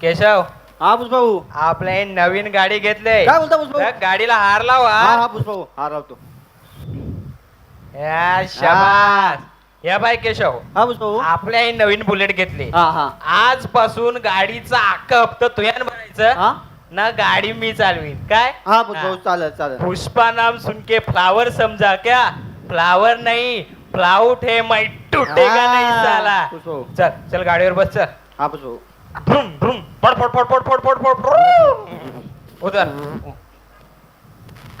केशव. हा पुष्पाऊ आपल्या हे नवीन गाडी घेतले. काय बोलता पुष्पाऊ? गाडीला हार लावा. हा हा पुष्पाऊ हा रावतो या शाबास. या बाय केशव. हा पुष्पाऊ आपल्या हे नवीन बुलेट घेतली. हा हा. आजपासून गाडीचा अख्खा हप्ता तुयान भरायचं. हा? ना गाडी मी चालवीन. काय? हा पुष्पाऊ चालेल चालेल. पुष्पा नाम सुनके फ्लावर समजा क्या? फ्लावर नहीं. फ्लाउट है मैं टूटेगा हा. नहीं साला? पुष्पाऊ चल चल गाडीवर बस चल. हा पुष्पाऊ भ्रुम भ्रुम. फड फड फड फड फड फड फड भ्रुम. उतर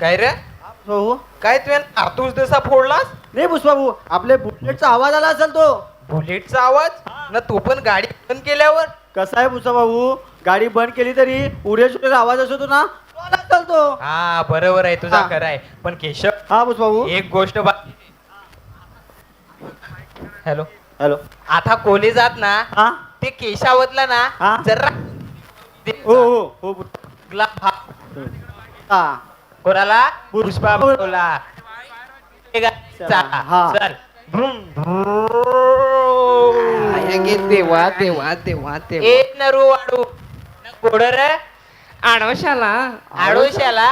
काय रे? पुष्पाऊ काय तू आतूस दिवसा फोडलास? नाही पुष्पाऊ आपले बुलेटचा आवाज आला असेल तो. बुलेटचा आवाज? ना तू पण गाडी बंद केल्यावर? कसा आहे पुष्पाऊ गाडी बंद केली तरी उड्या सुटेचा आवाज असतो ना? तो आला असेल तो. हा बरोबर आहे तुझा हा. खरं आहे. पण केशव हा पुष्पाऊ एक गोष्ट हॅलो. हॅलो. आता कोली जात ना हा? ते केशावतला हा? ना जरा हो हो हो पुष्पा. गुलाब हा. हा. कोणाला? पुष्पा. बोला. हा. चल. भ्रुम, भ्रुम. देवा देवा देवा देवा. एक नरू वाडू कोड रे. आडोशाला. आडोशाला?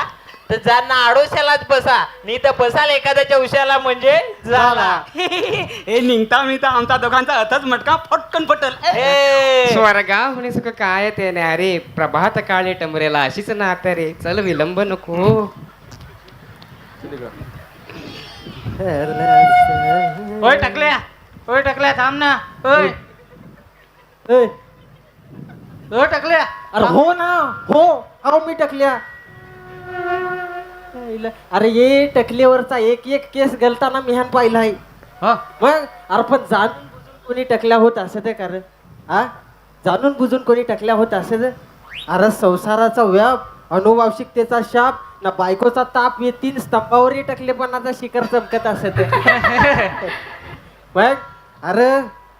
तर जा ना आडोशालाच बसा. नाही तर बसाल एखाद्याच्या उशाला म्हणजे झाला हे निघता मिळता आमचा दोघांचा अथच मटका फटकन पटल. ए, स्वर्गा होणे सुख काय ते नाही? अरे प्रभात काळे टमरेला अशीच नात रे. चल विलंब नको. होय टाकल्या. होय टाकल्या थांब ना. होय होय टाकल्या. अरे हो ना. हो. हो मी टकल्या. अरे ये टकल्यावरचा एक एक केस गलताना मिहान पाहिलाय हा. मग अरे पण जाणून बुजून कोणी टकल्या होत असं ते कारण. हा? जाणून बुजून कोणी टकल्या होत असं ते? अरे संसाराचा व्याप अनुवांशिकतेचा शाप ना बायकोचा ताप हे तीन स्तंभावरही टकलेपणाचा शिखर चमकत असत मग अरे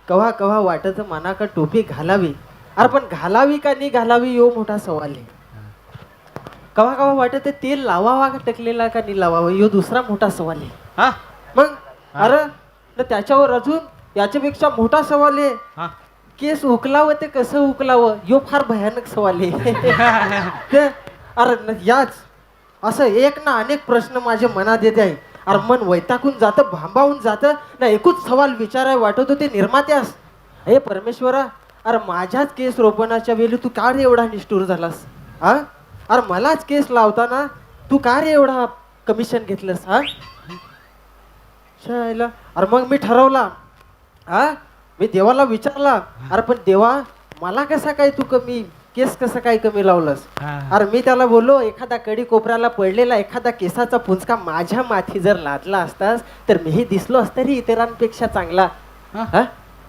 कव्हा कव्हा वाटत मनाक टोपी घालावी? अरे पण घालावी का नाही घालावी यो मोठा सवाल आहे. कव्हा कव्हा वाटत तेल लावावा का टकलेला का नाही लावावा? यो दुसरा मोठा सवाल आहे. हा. मग अरे न त्याच्यावर अजून याच्यापेक्षा मोठा सवाल आहे. हा. केस उकलावं ते कसं उकलावं? यो फार भयानक सवाल आहे. ते अरे न याच असं एक ना अनेक प्रश्न माझ्या मनात येते आहे. अरे मन वैतागून जातं भांबावून जातं. ना एकूच सवाल विचाराय वाटत होते निर्मात्यास. हे परमेश्वरा अरे माझ्याच केस रोपणाच्या वेळी तू का रे एवढा निष्ठूर झालास? हा? अरे मलाच केस लावताना तू का रे एवढा कमिशन घेतलंस हा? शायला. अरे मग मी ठरवला. हा? मी देवाला विचारला. अरे पण देवा मला कसा काय तू कमी केस कसा काय कमी लावलंस? अरे मी त्याला बोललो एखादा कडी कोपऱ्याला पडलेला एखादा केसाचा पुंचका माझ्या माथी जर लादला असतास तर मीही दिसलो असता रे इतरांपेक्षा चांगला. हा?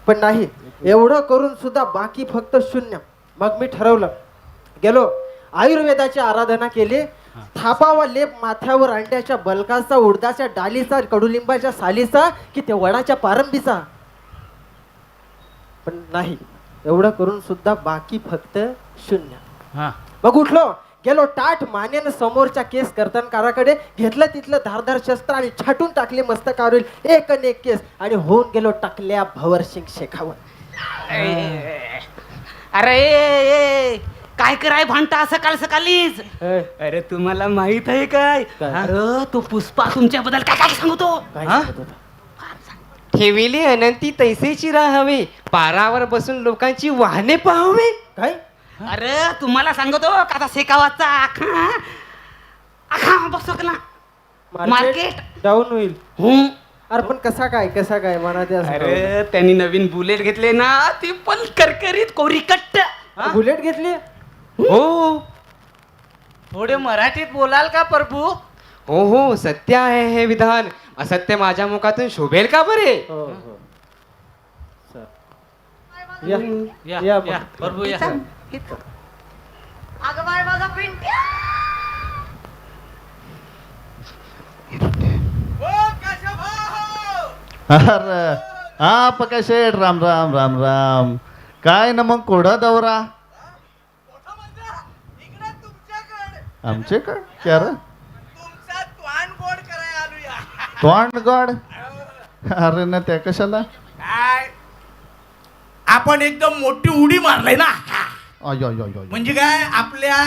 पण नाही एवढं करून सुद्धा बाकी फक्त शून्य. मग मी ठरवलं. गेलो. आयुर्वेदाची आराधना केली. थापावा लेप माथ्यावर अंड्याच्या बलकाचा उडदाच्या डालीचा कडुलिंबाच्या सालीचा की त्या वडाच्या पारंबीचा? पण नाही. एवढं करून सुद्धा बाकी फक्त शून्य. हा. मग उठलो. गेलो टाट मानेन समोरच्या केस कर्तनकाराकडे. घेतलं तिथलं धारधार शस्त्र आणि छाटून टाकले मस्तकावरील एक अन एक केस आणि होऊन गेलो टाकल्या भवरसिंग शेखावर. अरे ए, ए, काय कराय भांडता सकाळ सकाळीच? अरे तुम्हाला माहीत आहे काय? काय? अरे तो पुष्पा तुमच्याबद्दल काय काय सांगतो? काय हा? सांगत होता? ठेविली अनंती तैसेची राहावे पारावर बसून लोकांची वाहने पाहावे. काय? अरे तुम्हाला सांगतो का आता शेकावाचा आखा आखा बसकला मार्केट डाऊन होईल. हम्म. अरे पण कसा काय कसा काय? म्हणा ते असं अरे त्यांनी नवीन बुलेट घेतले ना ती पण करकरीत कोरीकट्ट. हा? बुलेट घेतली? हो. थोडे मराठीत बोलाल का प्रभू? हो हो सत्य आहे हे विधान. असत्य माझ्या मुखातून शोभेल का बरे? हो हो. सर. या. या, या या, मग. प्रभू या. अरे हा पकाशेठ राम राम राम राम. काय ना मग कोडा दौरा? आमचे का क्या रे तोंड गोड अरे ना त्या कशाला? आपण एकदम मोठी उडी मारलाय ना. अय, अय, अय, अय. म्हणजे काय? आपल्या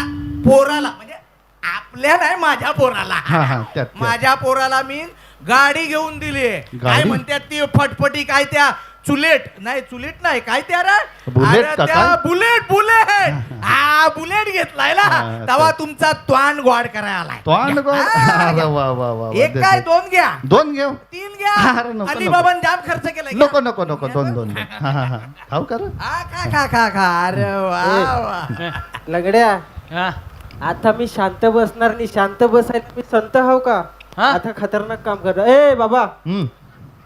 पोराला म्हणजे आपल्या नाही माझ्या पोराला. हा, हा, त्यात- त्यात. माझ्या पोराला मी गाडी घेऊन दिली काय गाडी? म्हणतात ती फटफटी काय त्या चुलेट नाही चुलेट नाही काय त्या रे बुलेट अरे का त्या काय? बुलेट बुलेट हा बुलेट घेतलाय ना हा, तेव्हा ते- तुमचा त्वान गोड करायला आलाय. तो आण गो. हा, अरे वा वा वा वा. एक काय. दोन घ्या दोन घेऊ तीन घ्या अरे नको, अलिबाबान जाम खर्च केलाय घ्या. नको नको नको दोन दोन दोन. हा हा हा खाऊ हा, खा खा खा खा अरे वा वा लगड्या हा. आता मी शांत बसणार नाही शांत बसायला मी संत हाव का हा? आता खतरनाक काम कर ए बाबा हम्म.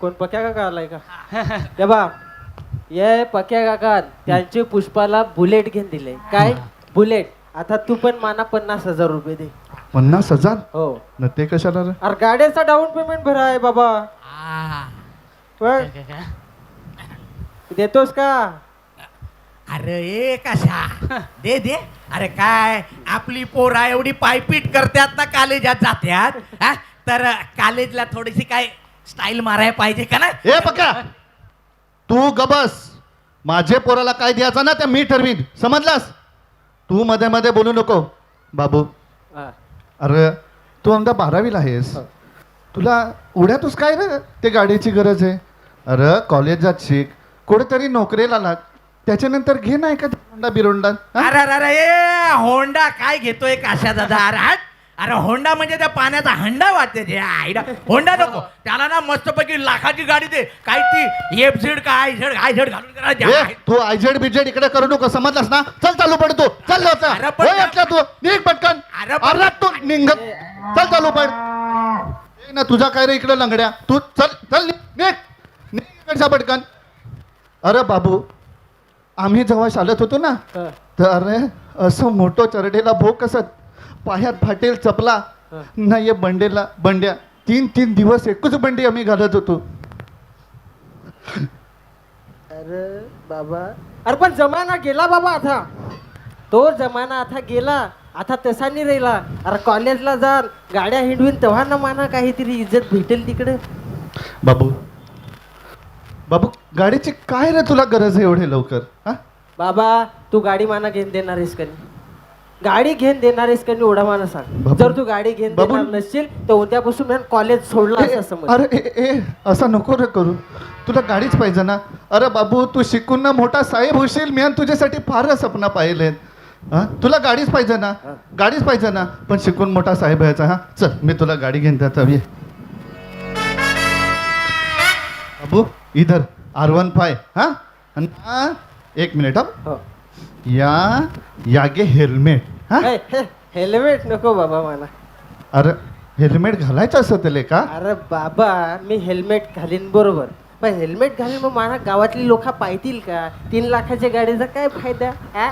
कोण? पक्या काका आलाय का? ये बा ये पक्या काका त्यांचे पुष्पाला बुलेट घेऊन दिले काय? बुलेट. आता तू पण माना पन्नास हजार रुपये दे. पन्नास हजार? हो. न ते कशाला रे? अरे गाड्याचा डाऊन पेमेंट भराय बाबा. आ. पण देतोस का? अरे ए कशा? दे दे. अरे काय? आपली पोरा एवढी पायपीट करतात ना कॉलेजात जात्यात? हा? तर कॉलेजला थोडीशी काय स्टाईल मारायला पाहिजे का ना? ए पक्या तू गबस. माझे पोराला काय द्यायचं ना ते मी ठरवीन. समजलास? तू मध्ये मध्ये बोलू नको बाबू. हा. अरे तू आमदा बारावीला आहेस. तुला उड्यातच काय रे? ते गाडीची गरज आहे. अरे कॉलेजात शिक. कुठेतरी नोकरीला लाग. त्याच्यानंतर घे नाही का होंडा बिरोंडा हा? अरे अरे अरे ए होंडा काय घेतोय काशा दादा? अरे हट. अरे होंडा म्हणजे त्या पाण्याचा हंडा वाटते ते आईला होंडा नको. त्याला ना मस्तपैकी लाखाची गाडी दे. काय ती एफ झेड काय झेड आय झेड घालून करा. ए, द्या. तू आयजेड बिजेड इकडे करू नको समजलास ना? चल चालू पड तू. चल लवकर. अरे पण- होय यातला तू. निघ पटकन. अरे पण- अरे तू निघत चल चालू पड. ए ना तुझा काय रे इकडे लंगड्या? तू चल चल निघ. निघ. निघ इकडचा पटकन. अरे बाबू. आम्ही जेव्हा शाळेत होतो ना. तर अरे असं मोठं चरडेला भोग कसत पायात फाटेल चपला. नाही ये बंडेला बंड्या. तीन तीन दिवस एकच बंडी आम्ही घालत होतो. अरे बाबा. अरे पण जमाना गेला बाबा आता. तो जमाना आता गेला. आता तसा नाही राहिला. अरे कॉलेजला जा गाड्या हिंडवीन तेव्हा ना माना काहीतरी इज्जत भेटेल तिकडे. बाबू बाबू गाडीची काय रे तुला गरज आहे एवढे लवकर हा? बाबा तू गाडी माना घेऊन देणार आहेस का नाही? गाडी घेऊन देणार आहेस का नाही एवढा मला सांग. जर तू गाडी घेऊन बाबू- देणार नसशील तर उद्यापासून मी कॉलेज सोडलं असं समज अरे ए, ए असं नको रे करू. तुला गाडीच पाहिजे ना. अरे बाबू तू शिकून ना मोठा साहेब होशील मी आणि तुझ्यासाठी फारच सपना पाहिलेत. हा? तुला गाडीच पाहिजे ना. गाडीच पाहिजे ना. पण शिकून मोठा साहेब व्हायचा हा? चल मी तुला गाडी घेऊन देतो ये. बाबू इधर आर वन फाय हा? आणि हा, एक मिनिट हा? हो. या यागे हेल्मेट हा? हे, हेल्मेट नको बाबा मला. अरे हेल्मेट घालायचं असं त्याला का? अरे बाबा मी हेल्मेट घालीन बरोबर. पण हेल्मेट घालीन मग मला गावातली लोक पाहतील का? तीन लाखाच्या गाडीचा काय फायदा आ?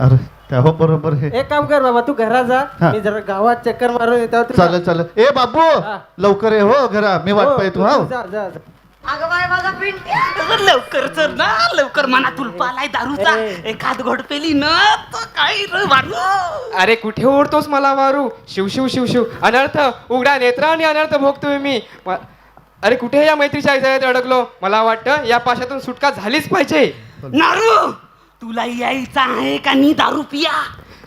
अरे तेव्हा बरोबर हे. एक काम कर बाबा तू घरात जा. हा. मी जरा गावात चक्कर मारून येतो तू चालेल चालेल. ए बाबू! हा. लवकर ये हो घरा. मी वाट हो, पाहतो तू हा जा, जा, जा. अगं बाय माझा लवकर चल ना लवकर मना तुलपा आलाय दारूचा. एखाद घोट पेली ना तर काय रे वारू? अरे कुठे ओढतोस मला वारू? शिव शिव शिव शिव. अनर्थ उघडा नेत्र आणि अनर्थ भोगतोय मी. म- अरे कुठे या मैत्रीच्या आयुष्यात अडकलो? मला वाटतं या पाशातून सुटका झालीच पाहिजे. नारू तुला यायचं आहे का नी दारू पिया?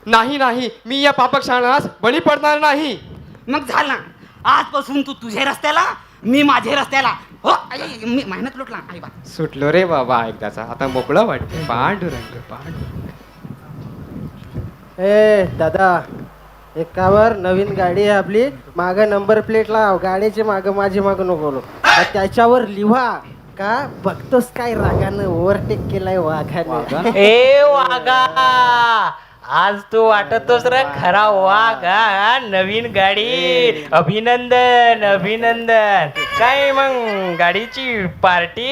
नाही नाही. मी या पापक शाळास बळी पडणार नाही. मग झाला. आजपासून तू तुझ्या रस्त्याला मी माझ्या रस्त्याला. हो आई, मी मेहनत लुटला. आई बा सुटलो रे बाबा एकदाचा. आता मोकळं वाटते पांडुरंग पांडुरंग. ए दादा एकावर नवीन गाडी आहे आपली. माग नंबर प्लेट लाव. गाडीचे माग माझी माग नको लो. त्याच्यावर लिहा का बघतोस काय रागानं? ओव्हरटेक केलाय वाघाने. ए वागा आज तू वाटतोस रे खरा वाघ हा? नवीन गाडी. अभिनंदन अभिनंदन. काय मग गाडीची पार्टी?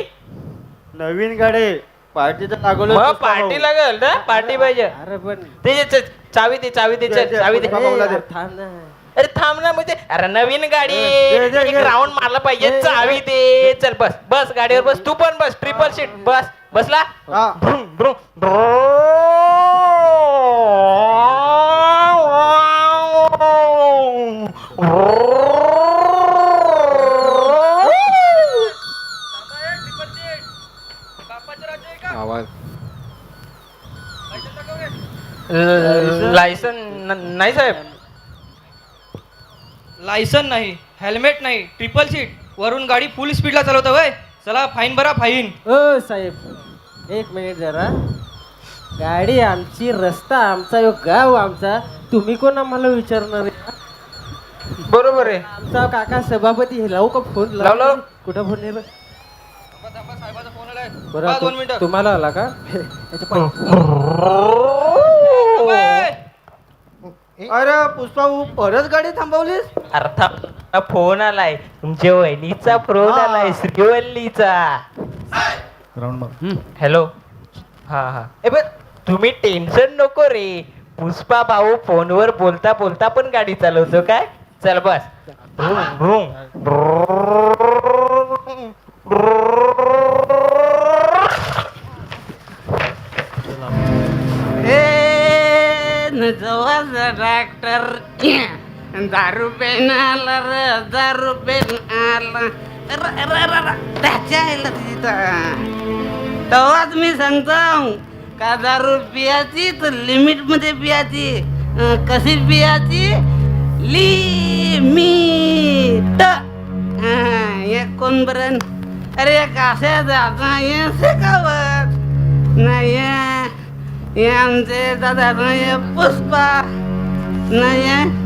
नवीन गाडी. पार्टी तर लागलो पार्टी लागल ना? पार्टी पाहिजे. अरे पण. ते चावी दे चावी दे चल, चावी दे. थांब ना. अरे थांब ना म्हणजे अरे नवीन गाडी. एक. राऊंड मारला पाहिजे. चावी दे. चल बस बस गाडीवर बस. तू पण बस ट्रिपल सीट बस. बसला? आवाज. लायसन नाही साहेब. लायसन नाही हेल्मेट नाही ट्रिपल सीट. वरून गाडी फुल स्पीडला चालवता वय चला फाईन भरा फाईन. ओ साहेब. एक मिनिट जरा. गाडी आमची रस्ता आमचा यो गाव आमचा. तुम्ही कोण आम्हाला विचारणार आहे? बरोबर आहे. आमचा काका सभापती हे लावू का फोन? लाव, लाव. कुठं फोन नेलं? साहेबाचा फोन आलाय बरं दोन तु- मिनिटं. तुम्हाला आला का? याच्या पाय- अरे पुष्पा परत गाडी थांबवलीस? अर्थात फोन आलाय. तुमच्या वहिनीचा फोन हा. आलाय श्रीवल्लीचा. Round hello. हा हा. ए पण तुम्ही टेन्शन नको रे. पुष्पा भाऊ फोनवर बोलता बोलता पण गाडी चालवतो काय? चल बस. ब्रुम, ब्रुम. ए डॉक्टर दारू पेन आला र दारू पेन आला. त्याच्या तवाच तेव्हाच मी सांगतो. का दारू पियाची? तर लिमिटमध्ये पियाची. अं, कशी पियाची? लिमिट हे कोण बरं? अरे कशा दादा हे शिकावत. नाही हे आमचे दादा नाही पुष्पा. नाही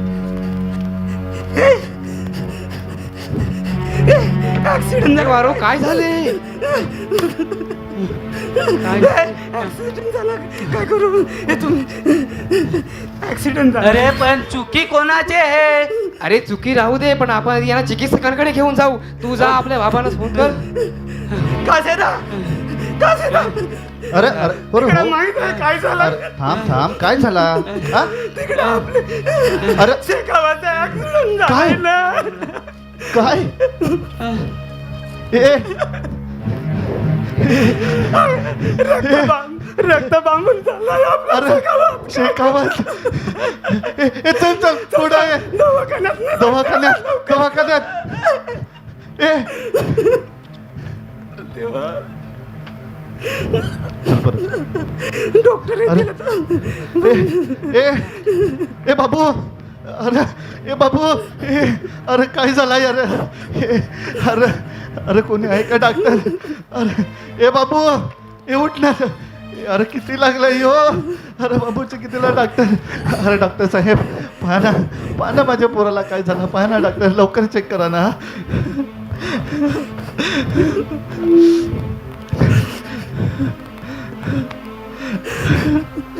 ऍक्सिडेंट वारो काय झाले? ऍक्सिडेंट झाला. काय करू? हे तुम्ही ऍक्सिडेंट झाला. अरे पण चुकी कोणाची आहे? अरे चुकी राहू दे पण आपण यांना चिकित्सकांकडे घेऊन जाऊ. तू जा आपल्या बाबांना फोन कर. कासेदा! कासेदा! अरे अरे बरं तिकडे हो. माहीत आहे काय झालं? अरे थांब थांब काय झाला? हा? तिकडे आपले अरे शेकावाचा ऍक्सिडेंट काय? झाला काय? ए रक्त बांगून झालाय आपला अरे शेकावत ए, ए, चल चल पुढे ये. दवाखान्यात दवाखान्यात दवाखान्यात. ए. चल परत. डॉक्टर अरे. ए ए ए बाबू. अरे ए बाबू ए अरे काय झालं ए, अरे अरे कोणी आहे का डॉक्टर अरे ए बाबू ए उठ ना ए, अरे किती लागलं यो अरे बाबूचे कितीला डॉक्टर अरे डॉक्टर साहेब पहा ना पहा ना माझ्या पोराला काय झालं. पहा ना डॉक्टर लवकर चेक करा ना.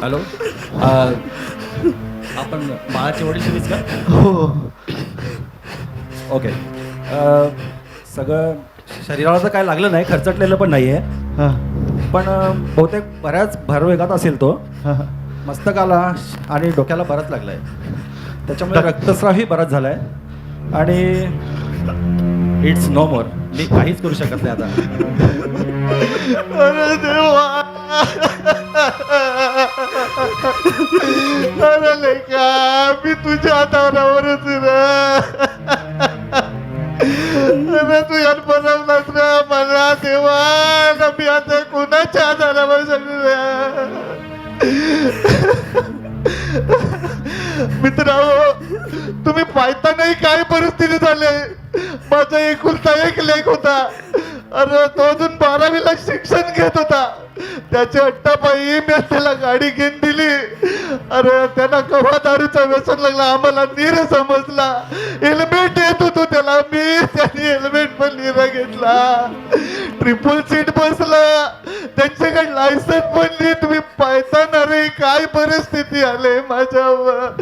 हॅलो आपण बाळाचे वडील तुम्हीच का? हो. ओके सगळं शरीराला तर काय लागलं नाही खर्चटलेलं पण नाही आहे हां. पण अ, बहुतेक बऱ्याच भरवेगात असेल तो. हां. मस्तकाला आणि डोक्याला बराच लागला आहे त्याच्यामुळे रक्तस्रावही बराच झाला आहे आणि इट्स नो मोर मी काहीच करू शकत नाही आता. अरे देवा! अरे लेका मी तुझ्या हातावरच अरे तू यात बनवलास ना मला देवा ना मी आता कोणाच्या आधारावर सगळं मित्रांनो तुम्ही पाहतानाही काय परिस्थिती झाली. माझा एकुलता एक लेख होता. अरे तो अजून बारावीला शिक्षण घेत होता. त्याची अट्टापायी मी त्याला गाडी घेऊन दिली. अरे त्यांना कव्हा दारूचा व्यसन लागला आम्हाला नीर समजला. हेल्मेट येत होतो त्याला. मी त्याने हेल्मेट पण निरा घेतला. ट्रिपल सीट बसला. त्यांच्याकडे लायसन पण नाही. तुम्ही पाहताना रे काय परिस्थिती आले माझ्यावर?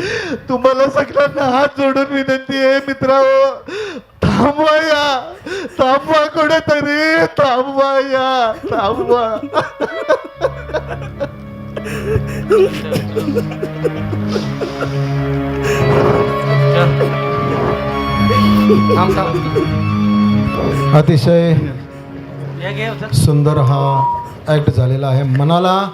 तुम्हाला सगळ्यांना हात जोडून विनंती आहे मित्रांनो. थांबवाया. थांबवा कुठेतरी. थांबवाया. थांबवा. थांब अतिशय सुंदर हा ऍक्ट झालेला आहे. मनाला